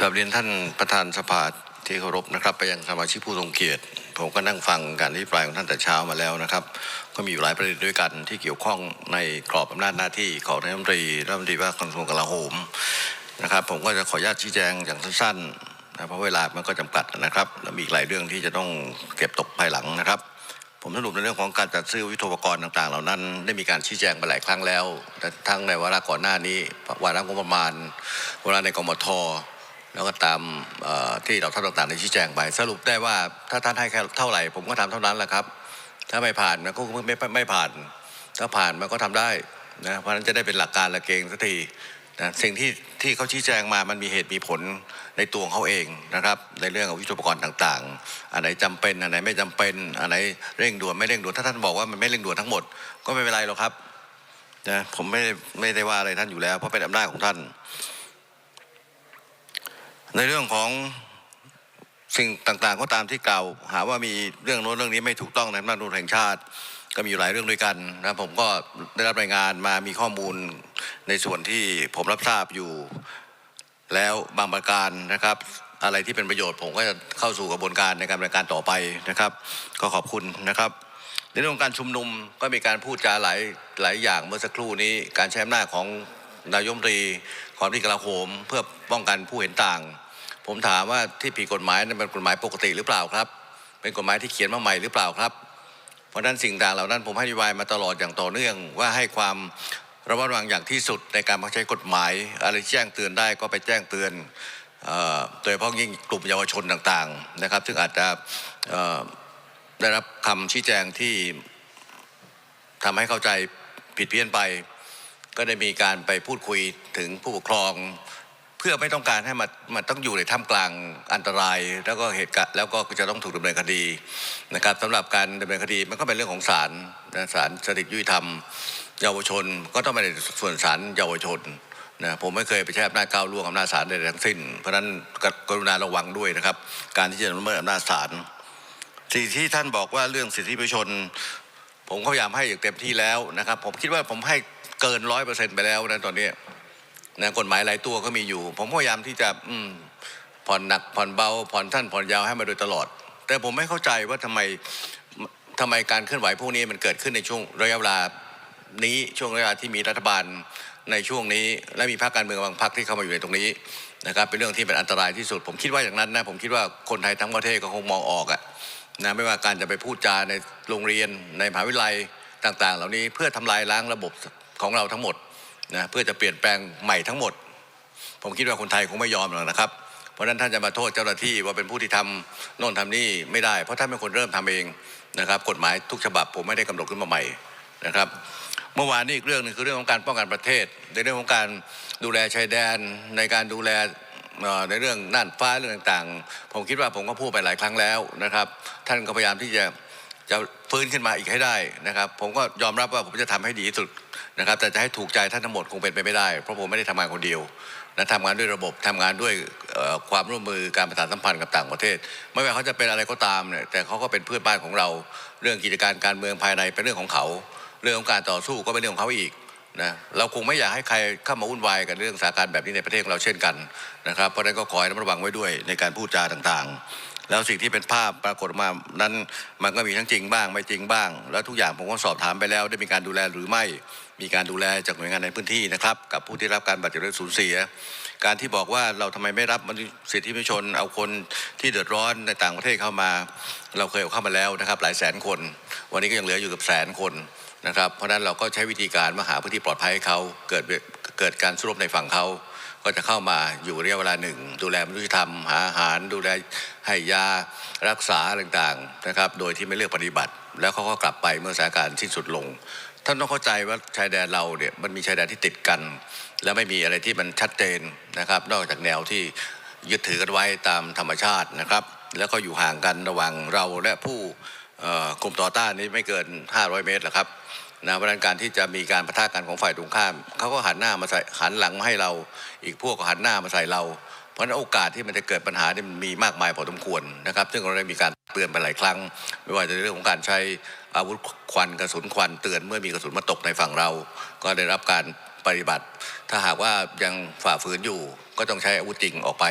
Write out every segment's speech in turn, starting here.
กราบเรียนท่านประธานสภาที่เคารพนะครับ ไปยังสมาชิกผู้ทรงเกียรติ ผมก็นั่งฟังการอภิปรายของท่านแต่เช้ามาแล้วนะครับ ก็มีอยู่หลายประเด็นด้วยกันที่เกี่ยวข้องในกรอบอำนาจหน้าที่ของนายรัฐมนตรีรัฐมนตรีว่าการกระทรวงกลาโหมนะครับ ผมก็จะขออนุญาตชี้แจงอย่างสั้นๆนะเพราะเวลามันก็จำกัดนะครับและมีอีกหลายเรื่องที่จะต้องเก็บตกภายหลังนะครับ ผมสรุปในเรื่องของการจัดซื้อยุทโธปกรณ์ต่างๆ เหล่านั้น ได้มีการชี้แจงไปหลายครั้งแล้วแต่ทั้งในวาระก่อนหน้านี้วาระงบประมาณวาระในกมท แล้วก็ตามที่เราท่านต่างๆได้ชี้แจงไปสรุปได้ว่าถ้าท่านให้แค่เท่าไหร่ ผมก็ทำเท่านั้นแหละครับ ถ้าไม่ผ่านมันก็ไม่ไม่ไม่ผ่าน ถ้าผ่านมันก็ทำได้นะเพราะฉะนั้นจะได้เป็นหลักการหลักเกณฑ์สักทีนะสิ่งที่ที่เขาชี้แจงมามันมีเหตุมีผลในตัวของเขาเองนะครับ ในเรื่องของวิทยุปกรณ์ต่างๆ อันไหนจำเป็นอันไหนไม่จำเป็นอันไหนเร่งด่วนไม่เร่งด่วนถ้าท่านบอกว่ามันไม่เร่งด่วนทั้งหมดก็ไม่เป็นไรหรอกครับนะผมไม่ไม่ได้ว่าอะไรท่านอยู่แล้ว เพราะเป็นอำนาจของท่าน ในเรื่องของสิ่งต่างๆ ก็ตามที่กล่าว หาว่ามีเรื่องโน้นเรื่องนี้ไม่ถูกต้องในอำนาจรุนแห่งชาติ ก็มีอยู่หลายเรื่องด้วยกันนะผมก็ได้รับรายงานมามีข้อมูลในส่วนที่ผมรับทราบอยู่ แล้วบางประการนะครับ อะไรที่เป็นประโยชน์ผมก็จะเข้าสู่กระบวนการในการดำเนินการต่อไปนะครับ ก็ขอบคุณนะครับ ในเรื่องการชุมนุมก็มีการพูดจาหลายหลายอย่างเมื่อสักครู่นี้ การใช้อำนาจของนายมตรี ของที่กลาโหมเพื่อป้องกันผู้เห็นต่าง ผมถามว่าที่ผิดกฎหมายนั้นเป็นกฎหมายปกติหรือเปล่าครับ เป็นกฎหมายที่เขียนมาใหม่หรือเปล่าครับ เพราะฉะนั้นสิ่งต่างเหล่านั้นผมให้นโยบายมาตลอดอย่างต่อเนื่อง ว่าให้ความระมัดระวังอย่างที่สุดในการบังคับใช้กฎหมาย อะไรแจ้งเตือนได้ก็ไปแจ้งเตือนโดยเฉพาะยิ่งกลุ่มเยาวชนต่างๆนะครับ ซึ่งอาจจะได้รับคำชี้แจงที่ทำให้เข้าใจผิดเพี้ยนไป ก็ได้มีการไปพูดคุยถึงผู้ปกครอง เพื่อไม่ต้องการให้มันมันต้องอยู่ในท่ามกลางอันตราย แล้วก็เหตุการณ์แล้วก็จะต้องถูกดำเนินคดีนะครับสำหรับการดำเนินคดีมันก็เป็นเรื่องของศาลนะศาลสถิตยุติธรรม เยาวชน ก็ต้องไปในส่วนศาลเยาวชนนะผมไม่เคยไปใช้อำนาจก้าวล่วงอำนาจศาลใดทั้งสิ้น เพราะนั้นกรุณาระวังด้วยนะครับ การที่จะละเมิดอำนาจศาลสิ่งที่ท่านบอกว่าเรื่องสิทธิประชาชน ผมก็พยายามให้อย่างเต็มที่แล้วนะครับ ผมคิดว่าผมให้ เกินร้อยเปอร์เซ็นต์ไปแล้วนะตอนนี้นะกฎหมายหลายตัวก็มีอยู่ ผมพยายามที่จะอืมผ่อนหนักผ่อนเบาผ่อนท่านผ่อนยาวให้มาโดยตลอด แต่ผมไม่เข้าใจว่าทำไมทำไมการเคลื่อนไหวพวกนี้มันเกิดขึ้นในช่วงระยะเวลานี้ช่วงระยะเวลาที่มีรัฐบาลในช่วงนี้ และมีพรรคการเมืองบางพรรคที่เข้ามาอยู่ในตรงนี้นะครับเป็นเรื่องที่เป็นอันตรายที่สุด ผมคิดว่าอย่างนั้นนะผมคิดว่าคนไทยทั้งประเทศก็คงมองออกอะนะไม่ว่าการจะไปพูดจาในโรงเรียนในมหาวิทยาลัยต่าง ๆ เหล่านี้เพื่อทำลายล้างระบบ ของเราทั้งหมดนะเพื่อจะเปลี่ยนแปลงใหม่ทั้งหมด ผมคิดว่าคนไทยคงไม่ยอมหรอกนะครับ เพราะฉะนั้นท่านจะมาโทษเจ้าหน้าที่ว่าเป็นผู้ที่ทำโน่นทำนี่ไม่ได้ เพราะท่านเป็นคนเริ่มทำเองนะครับ กฎหมายทุกฉบับผมไม่ได้กำหนดขึ้นมาใหม่นะครับ เมื่อวานนี้อีกเรื่องหนึงคือเรื่องของการป้องกันประเทศ ในเรื่องของการดูแลชายแดน ในการดูแลในเรื่องน่านฟ้าเรื่องต่างๆ ผมคิดว่าผมก็พูดไปหลายครั้งแล้วนะครับ ท่านก็พยายามที่จะจะฟื้นขึ้นมาอีกให้ได้นะครับ ผมก็ยอมรับว่าผมจะทำให้ดีที่สุด นะครับแต่จะให้ถูกใจท่านทั้งหมดคงเป็นไปไม่ได้ เพราะผมไม่ได้ทำงานคนเดียวนะทำงานด้วยระบบทำงานด้วยความร่วมมือการประสานสัมพันธ์กับต่างประเทศ ไม่ว่าเขาจะเป็นอะไรก็ตามเนี่ยแต่เขาก็เป็นเพื่อนบ้านของเรา เรื่องกิจการการเมืองภายในเป็นเรื่องของเขา เรื่องของการต่อสู้ก็เป็นเรื่องของเขาอีกนะเราคงไม่อยากให้ใครเข้ามาวุ่นวายกับเรื่องสถานการณ์แบบนี้ในประเทศของเราเช่นกันนะครับเพราะฉะนั้นก็ขอให้ระมัดระวังไว้ด้วยในการพูดจาต่างๆ แล้วสิ่งที่เป็นภาพปรากฏมานั้นมันก็มีทั้งจริงบ้างไม่จริงบ้าง แล้วทุกอย่างผมก็สอบถามไปแล้ว ได้มีการดูแลหรือไม่มีการดูแลจากหน่วยงานในพื้นที่นะครับ กับผู้ที่รับการบาดเจ็บและสูญเสีย การที่บอกว่าเราทำไมไม่รับมนุษยสิทธิมนุษยชน เอาคนที่เดือดร้อนในต่างประเทศเข้ามา เราเคยเอาเข้ามาแล้วนะครับ หลายแสนคน วันนี้ก็ยังเหลืออยู่กับแสนคนนะครับเพราะฉะนั้นเราก็ใช้วิธีการมาหาพื้นที่ปลอดภัยให้เขาเกิด เกิดการสู้รบในฝั่งเขาก็จะเข้ามาอยู่ระยะเวลาหนึ่ง ดูแลมนุษยธรรม หาอาหาร ดูแลให้ยารักษาต่างๆนะครับ โดยที่ไม่เลือกปฏิบัติ แล้วเขาก็กลับไปเมื่อสถานการณ์สิ้นสุดลงท่านต้องเข้าใจว่าชายแดนเราเนี่ยมันมีชายแดนที่ติดกัน และไม่มีอะไรที่มันชัดเจนนะครับ นอกจากแนวที่ยึดถือกันไว้ตามธรรมชาตินะครับ แล้วก็อยู่ห่างกันระหว่างเราและผู้ กลุ่มต่อต้านนี้ไม่เกิน 500 เมตรหรอกครับนะเพราะนั้นการที่จะมีการประทะกันของฝ่ายตรงข้ามเขาก็หันหน้ามาใส่หันหลังมาให้เรา อีกพวกก็หันหน้ามาใส่เรา เพราะนั้นโอกาสที่มันจะเกิดปัญหาเนี่ยมันมีมากมายพอสมควรนะครับ ซึ่งเราได้มีการเตือนไปหลายครั้ง ไม่ว่าจะในเรื่องของการใช้อาวุธควันกระสุนควันเตือนเมื่อมีกระสุนมาตกในฝั่งเรา ก็ได้รับการปฏิบัติ ถ้าหากว่ายังฝ่าฝืนอยู่ ก็ต้องใช้อาวุธจริงออกไป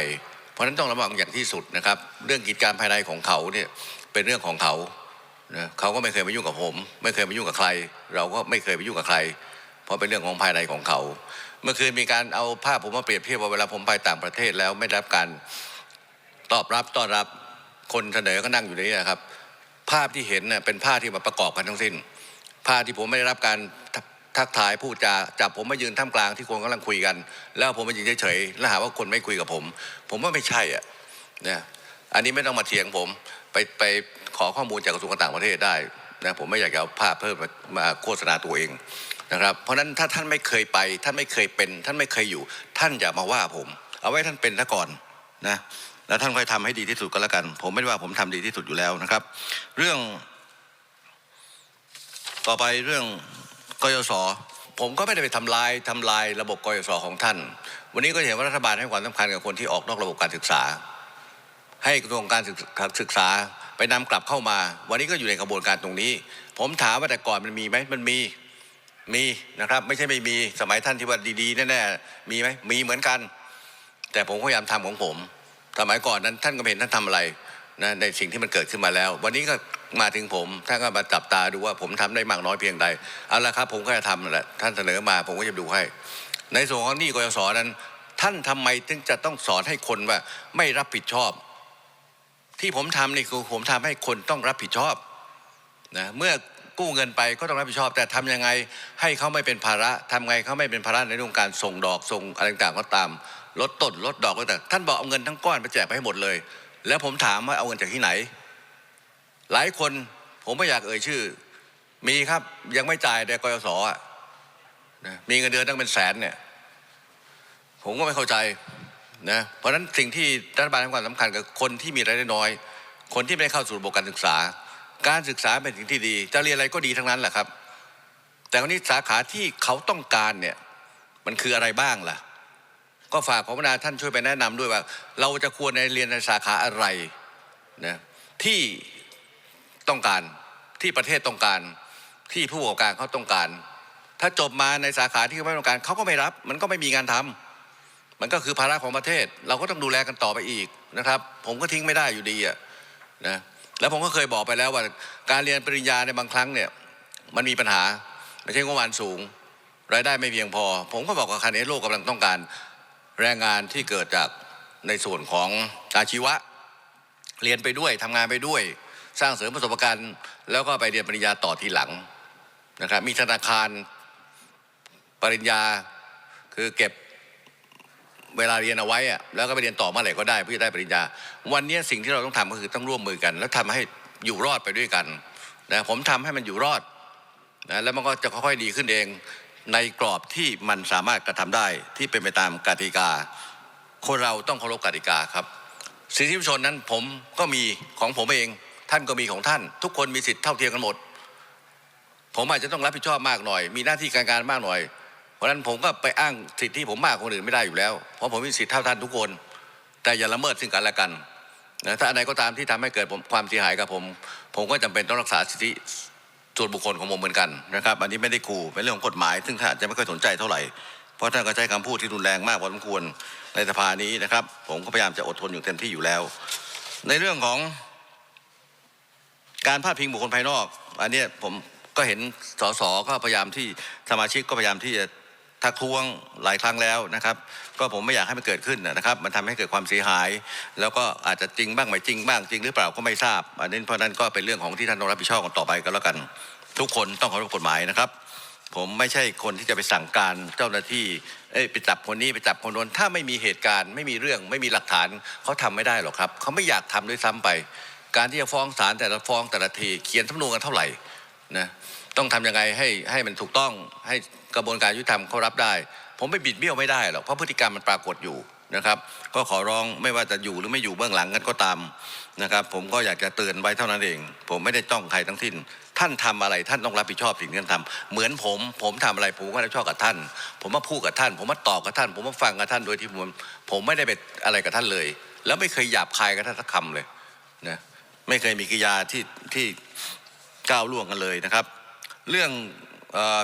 เพราะนั้นต้องระวังอย่างที่สุดนะครับ เรื่องกิจการภายในของเขาเนี่ยเป็นเรื่องของเขา นะเขาก็ไม่เคยมายุ่งกับผม ไม่เคยมายุ่งกับใคร เราก็ไม่เคยไปยุ่งกับใคร เพราะเป็นเรื่องของภายในของเขา เมื่อคืนมีการเอาภาพผมมาเปรียบเทียบว่าเวลาผมไปต่างประเทศแล้วไม่รับการตอบรับต้อนรับคนเสนอก็นั่งอยู่ในนี้นะครับ ภาพที่เห็นเนี่ยเป็นภาพที่มาประกอบกันทั้งสิ้น ภาพที่ผมไม่ได้รับการทักทายพูดจาจับผมมายืนท่ามกลางที่คนกำลังคุยกัน แล้วผมมายืนเฉยๆแล้วหาว่าคนไม่คุยกับผม ผมว่าไม่ใช่อะเนี่ยอันนี้ไม่ต้องมาเถียงผมไปไป ขอข้อมูลจากกระทรวงการต่างประเทศได้นะผมไม่อยากจะเอาภาพเพิ่มมาโฆษณาตัวเองนะครับ เพราะฉะนั้นถ้าท่านไม่เคยไป ท่านไม่เคยเป็น ท่านไม่เคยอยู่ ท่านอย่ามาว่าผม เอาไว้ท่านเป็นซะก่อนนะแล้วท่านค่อยทำให้ดีที่สุดก็แล้วกัน ผมไม่ได้ว่าผมทำดีที่สุดอยู่แล้วนะครับ เรื่อง ต่อไปเรื่องกยศผมก็ไม่ได้ไปทำลายทำลายระบบกยศของท่าน วันนี้ก็เห็นว่ารัฐบาลให้ความสำคัญกับคนที่ออกนอกระบบการศึกษา ให้กระทรวงการศึกศึกษา ไปนำกลับเข้ามา วันนี้ก็อยู่ในกระบวนการตรงนี้ ผมถามว่าแต่ก่อนมันมีไหมมันมีมีนะครับ ไม่ใช่ไม่มีสมัยท่านที่ว่าดีๆแน่ๆมีไหมมีเหมือนกัน แต่ผมพยายามทำของผม สมัยก่อนนั้นท่านก็เห็นท่านทำอะไรนะในสิ่งที่มันเกิดขึ้นมาแล้ว วันนี้ก็มาถึงผมท่านก็มาจับตาดูว่าผมทำได้มากน้อยเพียงใดเอาละครับผมก็จะทำแหละท่านเสนอมาผมก็จะดูให้ ในส่วนของหนี้กยศนั้น ท่านทำไมถึงจะต้องสอนให้คนว่าไม่รับผิดชอบ ที่ผมทำนี่คือผมทำให้คนต้องรับผิดชอบนะเมื่อกู้เงินไปก็ต้องรับผิดชอบ แต่ทำยังไงให้เขาไม่เป็นภาระทำไงเขาไม่เป็นภาระในเรื่องการส่งดอกส่งอะไรต่างๆก็ตามลดต้นลดดอกก็แต่างท่านบอกเอาเงินทั้งก้อนไปแจกไปให้หมดเลย แล้วผมถามว่าเอาเงินจากที่ไหน หลายคนผมไม่อยากเอ่ยชื่อ มีครับยังไม่จ่ายแต่กยศอะมีเงินเดือนตั้งเป็นแสนเนี่ย ผมก็ไม่เข้าใจ นะเพราะฉะนั้นสิ่งที่รัฐบาลให้ความสำคัญกับคนที่มีรายได้น้อย คนที่ไม่ได้เข้าสู่ระบบการศึกษา การศึกษาเป็นสิ่งที่ดี จะเรียนอะไรก็ดีทั้งนั้นแหละครับ แต่วันนี้สาขาที่เขาต้องการเนี่ยมันคืออะไรบ้างล่ะ ก็ฝากขอพนาท่านช่วยไปแนะนำด้วยว่า เราจะควรในเรียนในสาขาอะไรนะที่ต้องการที่ประเทศต้องการที่ผู้ประกอบการเขาต้องการ ถ้าจบมาในสาขาที่เขาไม่ต้องการเขาก็ไม่รับ มันก็ไม่มีงานทำ มันก็คือภาระของประเทศ เราก็ต้องดูแลกันต่อไปอีกนะครับ ผมก็ทิ้งไม่ได้อยู่ดีอะนะแล้วผมก็เคยบอกไปแล้วว่า การเรียนปริญญาในบางครั้งเนี่ยมันมีปัญหาไม่ใช่งบประมาณสูง รายได้ไม่เพียงพอ ผมก็บอกกับคันนี้โลกกำลังต้องการแรงงานที่เกิดจากในส่วนของอาชีวะ เรียนไปด้วยทำงานไปด้วย สร้างเสริมประสบการณ์ แล้วก็ไปเรียนปริญญาต่อทีหลังนะครับมีธนาคารปริญญาคือเก็บ เวลาเรียนเอาไว้อะแล้วก็ไปเรียนต่อเมื่อไหร่ก็ได้เพื่อจะได้ปริญญา วันนี้สิ่งที่เราต้องทำก็คือต้องร่วมมือกัน แล้วทำให้อยู่รอดไปด้วยกันนะผมทำให้มันอยู่รอดนะแล้วมันก็จะค่อยๆดีขึ้นเองในกรอบที่มันสามารถกระทำได้ที่เป็นไปตามกติกา คนเราต้องเคารพกติกาครับสิทธิมนุษยชนนั้นผมก็มีของผมเอง ท่านก็มีของท่าน ทุกคนมีสิทธิเท่าเทียมกันหมด ผมอาจจะต้องรับผิดชอบมากหน่อย มีหน้าที่การงานมากหน่อย เพราะฉะนั้นผมก็ไปอ้างสิทธิผมมากกว่าคนอื่นไม่ได้อยู่แล้ว เพราะผมมีสิทธิเท่าท่านทุกคน แต่อย่าละเมิดซึ่งกันและกันนะถ้าอันใดก็ตามที่ทำให้เกิดความเสียหายกับผม ผมก็จำเป็นต้องรักษาสิทธิส่วนบุคคลของผมเหมือนกันนะครับอันนี้ไม่ได้ขู่เป็นเรื่องของกฎหมาย ซึ่งท่านจะไม่ค่อยสนใจเท่าไหร่เพราะท่านก็ใช้คำพูดที่รุนแรงมากพอสมควรในสภานี้นะครับ ผมก็พยายามจะอดทนอยู่เต็มที่อยู่แล้ว ในเรื่องของการพาดพิงบุคคลภายนอก อันนี้ผมก็เห็นสสก็พยายามที่สมาชิกก็พยายามที่จะ ทักท้วงหลายครั้งแล้วนะครับ ก็ผมไม่อยากให้มันเกิดขึ้นนะครับ มันทำให้เกิดความเสียหาย แล้วก็อาจจะจริงบ้างไม่จริงบ้างจริงหรือเปล่าก็ไม่ทราบอันนี้เพราะนั้นก็เป็นเรื่องของที่ท่านต้องรับผิดชอบกันต่อไปก็แล้วกัน ทุกคนต้องเคารพกฎหมายนะครับ ผมไม่ใช่คนที่จะไปสั่งการเจ้าหน้าที่เอ้ไปจับคนนี้ไปจับคนโน้นถ้าไม่มีเหตุการณ์ไม่มีเรื่องไม่มีหลักฐานเขาทำไม่ได้หรอกครับเขาไม่อยากทำด้วยซ้ำไป การที่จะฟ้องศาลแต่ละฟ้องแต่ละทีเขียนสำนวนกันเท่าไหร่ นะต้องทำยังไงให้ให้มันถูกต้องให้กระบวนการยุติธรรมเขารับได้ ผมไปบิดเบี้ยวไม่ได้หรอกเพราะพฤติกรรมมันปรากฏอยู่นะครับ ก็ขอร้องไม่ว่าจะอยู่หรือไม่อยู่เบื้องหลังกันก็ตามนะครับ ผมก็อยากจะเตือนไว้เท่านั้นเอง ผมไม่ได้จ้องใครทั้งสิ้น ท่านทำอะไรท่านต้องรับผิดชอบสิ่งที่ท่านทำเหมือนผม ผมทำอะไรผมก็รับผิดชอบกับท่าน ผมมาพูดกับท่าน ผมมาตอบกับท่าน ผมมาฟังกับท่านโดยที่ผมผมไม่ได้ไปอะไรกับท่านเลย แล้วไม่เคยหยาบคายกับท่านสักคำเลยนะไม่เคยมีกิริยาที่ที่ ก้าวล่วงกันเลยนะครับ เรื่อง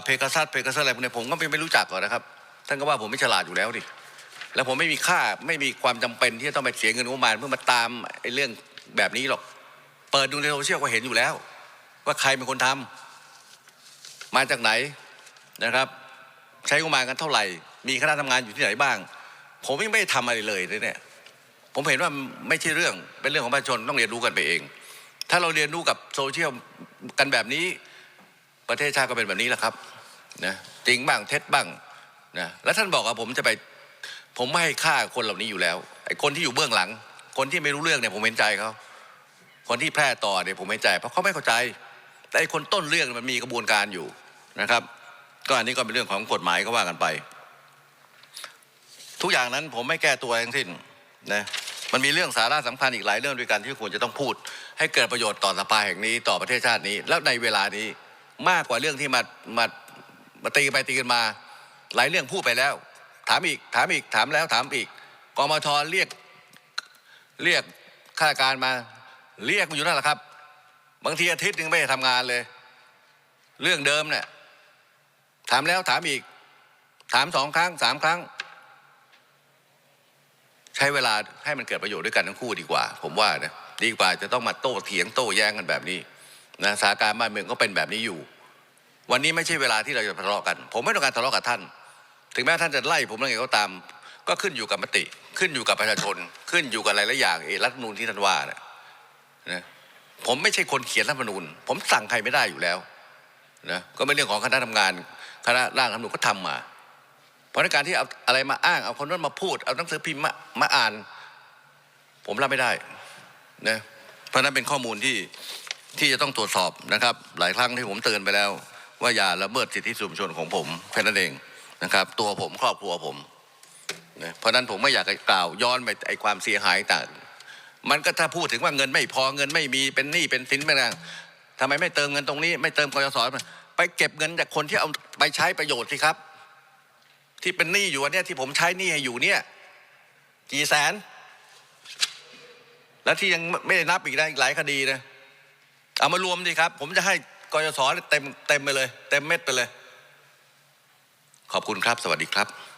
เพกาซัสเพกาซัสอะไรพวกนี้ผมก็ไม่ไม่รู้จักหรอกนะครับ ท่านก็ว่าผมไม่ฉลาดอยู่แล้วดิแล้วผมไม่มีค่าไม่มีความจำเป็นที่จะต้องไปเสียเงินงบประมาณเพื่อมาตามไอ้เรื่องแบบนี้หรอก เปิดดูในโซเชียลก็เห็นอยู่แล้ว ว่าใครเป็นคนทำมาจากไหนนะครับ ใช้งบประมาณกันเท่าไหร่ มีคณะทำงานอยู่ที่ไหนบ้าง ผมยังไม่ได้ทำอะไรเลยเลยเนี่ย ผมเห็นว่าไม่ใช่เรื่องเป็นเรื่องของประชาชนต้องเรียนรู้กันไปเอง ถ้าเราเรียนรู้กับโซเชียล กันแบบนี้ประเทศชาติก็เป็นแบบนี้แหละครับนะจริงบ้างเท็จบ้างนะแล้วท่านบอกว่าผมจะไปผมไม่ให้ค่าคนเหล่านี้อยู่แล้วไอ้คนที่อยู่เบื้องหลัง คนที่ไม่รู้เรื่องเนี่ยผมเห็นใจเขาคนที่แพร่ต่อเนี่ยผมเห็นใจ เพราะเขาไม่เข้าใจ แต่ไอ้คนต้นเรื่องมันมีกระบวนการอยู่นะครับ ก็อันนี้ก็เป็นเรื่องของกฎหมายก็ว่ากันไป ทุกอย่างนั้นผมไม่แก้ตัวทั้งสิ้นนะ มันมีเรื่องสาระสำคัญอีกหลายเรื่องด้วยกันที่ควรจะต้องพูด ให้เกิดประโยชน์ต่อสภาแห่งนี้ต่อประเทศชาตินี้ แล้วในเวลานี้มากกว่าเรื่องที่มามามาตีไปตีกันมา หลายเรื่องพูดไปแล้ว ถามอีกถามอีกถามแล้วถามอีกกมทเรียกเรียกข้าราชการมาเรียกมาอยู่นั่นแหละครับ บางทีอาทิตย์หนึงไม่ได้ทำงานเลย เรื่องเดิมเนี่ยถามแล้วถามอีก ถามสองครั้งสามครั้ง ช้เวลาให้มันเกิดประโยชน์ด้วยกันทั้งคู่ดีกว่า ผมว่านะดีกว่าจะต้องมาโต้เถียงโต้แย้งกันแบบนี้นะสถานการณ์บ้านเมืองก็เป็นแบบนี้อยู่ วันนี้ไม่ใช่เวลาที่เราจะทะเลาะกัน ผมไม่ต้องการทะเลาะกับท่าน ถึงแม้ท่านจะไล่ผมอะไรก็ตาม ก็ขึ้นอยู่กับมติ ขึ้นอยู่กับประชาชน ขึ้นอยู่กับหลายๆอย่างเอรัฐมนูญที่ท่านว่าเนี่ยนะผมไม่ใช่คนเขียนรัฐมนูญผมสั่งใครไม่ได้อยู่แล้วนะก็เป็นเรื่องของคณะทำงานคณะร่างรัฐมนูญก็ทำมา เพราะในการที่เอาอะไรมาอ้างเอาคนนั้นมาพูดเอาหนังสือพิมพ์มามาอ่าน ผมรับไม่ได้นะเพราะนั้นเป็นข้อมูลที่ที่จะต้องตรวจสอบนะครับ หลายครั้งที่ผมเตือนไปแล้ว ว่าอย่าละเมิดสิทธิส่วนบุคคลของผมแค่นั้นเองนะครับ ตัวผมครอบครัวผมนะเพราะนั้นผมไม่อยากจะกล่าวย้อนไปไอความเสียหายต่างมันก็ถ้าพูดถึงว่าเงินไม่พอเงินไม่มีเป็นหนี้เป็นสินเป็นอะไรทำไมไม่เติมเงินตรงนี้ ไม่เติมกยศไปเก็บเงินจากคนที่เอาไปใช้ประโยชน์สิครับ ที่เป็นหนี้อยู่เนี่ยที่ผมใช้หนี้ให้อยู่เนี่ยกี่แสน แล้วที่ยังไม่ได้นับอีกนะอีกหลายคดีนะเอามารวมดิครับ ผมจะให้กยศเต็มเต็มไปเลย เต็มเม็ดไปเลย ขอบคุณครับ สวัสดีครับ